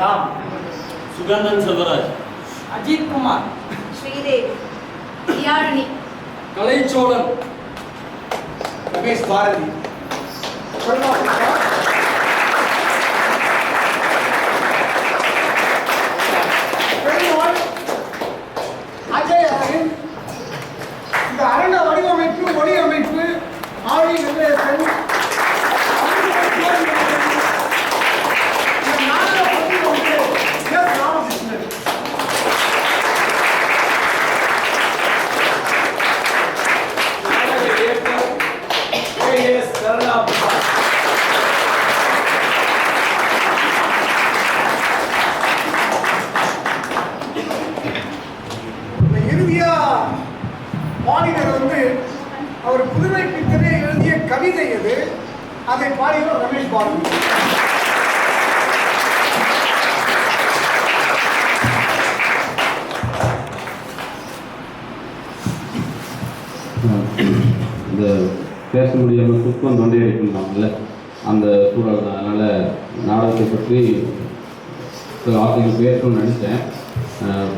Ram. Sugandhan Savaraj Ajith Kumar. Sridev. यारणी Kalai Cholan Ramesh Bharti. Sharma as இந்த இறுதியா பாடினர் வந்து அவர் புதுமை பித்தனே எழுதிய கவிதை எது? அதை பாடியவர் ரமேஷ் பாரதி இந்த பேச முடியாமல் துக்கம் தொண்டே அடிக்கணும்ல அந்த சூழல் தான் அதனால் நாடகத்தை பற்றி சில வார்த்தைகள் பேசணும்னு நினச்சேன்.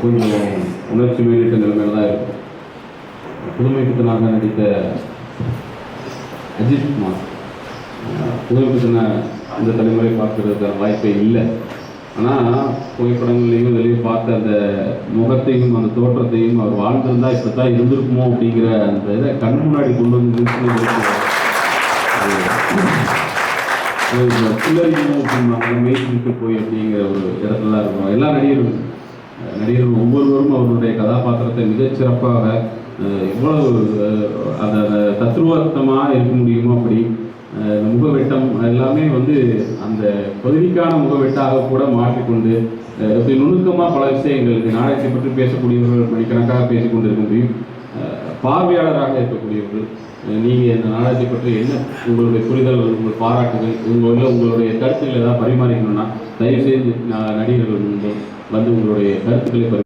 கொஞ்சம் உணர்ச்சி மேலிட்ட நிலைமையில தான் இருக்கும். புதுமை பித்தனாக நடித்த அஜித் குமார். அஹ் புதுமை பித்தனை அந்த தலைமுறை பார்க்கறதுக்கான வாய்ப்பே இல்லை. ஆனால் புகைப்படங்கள்லையும் வெளியே பார்த்த அந்த முகத்தையும் அந்த தோற்றத்தையும் அவர் வாழ்ந்திருந்தா இப்போ தான் இருந்திருக்குமோ அப்படிங்கிற அந்த இதை கண் முன்னாடி கொண்டு வந்து நிறுத்தி பிள்ளரிக்கணும் அப்படிம்பாங்க. மெய்ச்சிட்டு போய் அப்படிங்கிற ஒரு இடத்துல தான் இருக்கும். எல்லா நடிகரும் நடிகரும் நடிகர்கள் ஒவ்வொருவரும் அவருடைய கதாபாத்திரத்தை மிகச்சிறப்பாக எவ்வளவு அதை அந்த தத்ருவார்த்தமாக இருக்க முடியுமோ அப்படி முகவெட்டம் எல்லாமே வந்து அந்த பகுதிக்கான முகவெட்டாக கூட மாற்றிக்கொண்டு இப்படி நுணுக்கமாக பல விஷயங்களுக்கு நாடகத்தை பற்றி பேசக்கூடியவர்கள் மணிக்கணக்காக பேசிக் கொண்டிருக்க முடியும் பார்வையாளராக இருக்கக்கூடியவர்கள் நீங்கள் இந்த நாடகத்தை பற்றி என்ன உங்களுடைய புரிதல் உங்கள் பாராட்டுகள் உங்களில் உங்களுடைய கருத்துக்களை ஏதாவது பரிமாறிக்கணும்னா தயவுசெய்து நடிகர்கள் வந்து உங்களுடைய கருத்துக்களை பரி